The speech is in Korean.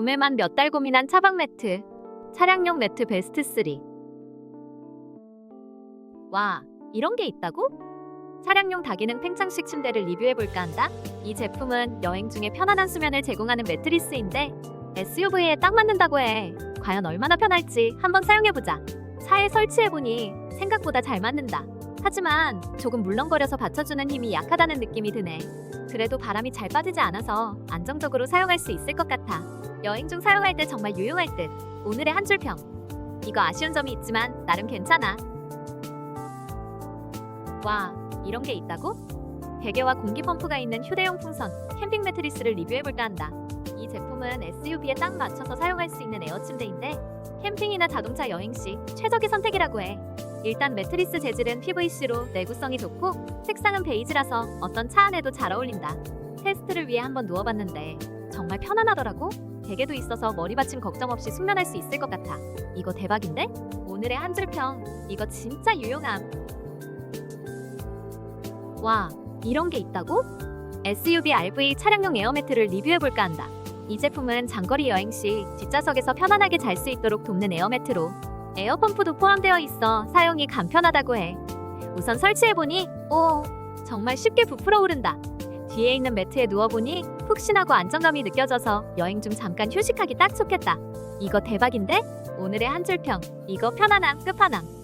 구매만 몇 달 고민한 차박 매트. 차량용 매트 베스트 3. 와, 이런 게 있다고? 차량용 다기능 팽창식 침대를 리뷰해볼까 한다. 이 제품은 여행 중에 편안한 수면을 제공하는 매트리스인데 SUV에 딱 맞는다고 해. 과연 얼마나 편할지 한번 사용해보자. 차에 설치해보니 생각보다 잘 맞는다. 하지만 조금 물렁거려서 받쳐주는 힘이 약하다는 느낌이 드네. 그래도 바람이 잘 빠지지 않아서 안정적으로 사용할 수 있을 것 같아. 여행 중 사용할 때 정말 유용할 듯. 오늘의 한 줄 평. 이거 아쉬운 점이 있지만 나름 괜찮아. 와, 이런 게 있다고? 베개와 공기 펌프가 있는 휴대용 풍선, 캠핑 매트리스를 리뷰해볼까 한다. 이 제품은 SUV에 딱 맞춰서 사용할 수 있는 에어 침대인데 캠핑이나 자동차 여행 시 최적의 선택이라고 해. 일단 매트리스 재질은 PVC로 내구성이 좋고 색상은 베이지라서 어떤 차 안에도 잘 어울린다. 테스트를 위해 한번 누워봤는데 정말 편안하더라고. 베개도 있어서 머리 받침 걱정 없이 숙면할 수 있을 것 같아. 이거 대박인데? 오늘의 한 줄 평. 이거 진짜 유용함. 와, 이런 게 있다고? SUV RV 차량용 에어매트를 리뷰해볼까 한다. 이 제품은 장거리 여행 시 뒷좌석에서 편안하게 잘 수 있도록 돕는 에어매트로 에어펌프도 포함되어 있어 사용이 간편하다고 해. 우선 설치해보니 오, 정말 쉽게 부풀어 오른다. 뒤에 있는 매트에 누워보니 푹신하고 안정감이 느껴져서 여행 중 잠깐 휴식하기 딱 좋겠다. 이거 대박인데? 오늘의 한 줄 평. 이거 편안함 끝판왕.